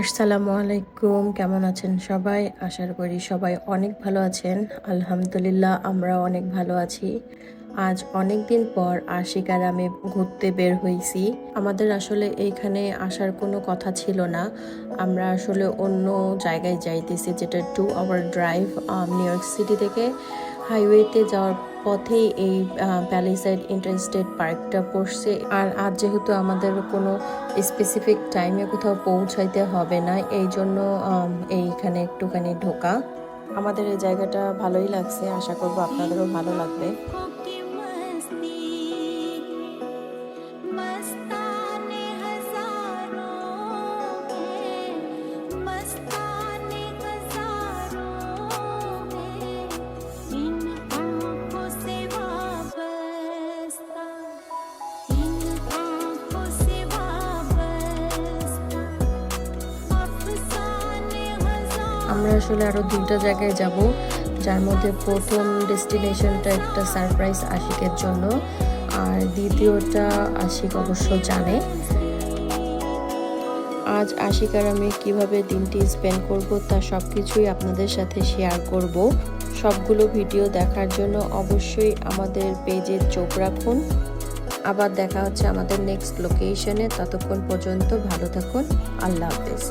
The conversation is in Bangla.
আসসালামু আলাইকুম, কেমন আছেন সবাই? আশা করি সবাই অনেক ভালো আছেন। আলহামদুলিল্লাহ আমরা অনেক ভালো আছি। আজ অনেক দিন পর আশিক আর আমি ঘুরতে বের হয়েছি আমাদের আসলে এইখানে আসার কোনো কথা ছিল না। আমরা আসলে অন্য জায়গায় যাইতেছি, যেটা two hour drive New York city থেকে হাইওয়েতে যাওয়ার পথেই এই প্যালিসাইড ইন্টারস্টেট পার্কটা পড়ছে আর আজ যেহেতু আমাদের কোনো স্পেসিফিক টাইমে কোথাও পৌঁছাইতে হবে না, এই জন্য এইখানে একটুখানি ঢোকা। আমাদের এই জায়গাটা ভালোই লাগছে, আশা করব আপনাদেরও ভালো লাগবে। আমরা আসলে আরও দুইটা জায়গায় যাব, যার মধ্যে প্রথম ডেস্টিনেশনটা একটা সারপ্রাইজ আশিকের জন্য, আর দ্বিতীয়টা আশিক অবশ্য জানে। আজ আশিক আর আমি কীভাবে দিনটি স্পেন্ড করব তা সব কিছুই আপনাদের সাথে শেয়ার করব। সবগুলো ভিডিও দেখার জন্য অবশ্যই আমাদের পেজে চোখ রাখুন। আবার দেখা হচ্ছে আমাদের নেক্সট লোকেশনে। ততক্ষণ পর্যন্ত ভালো থাকুন। আল্লাহ হাফেজ।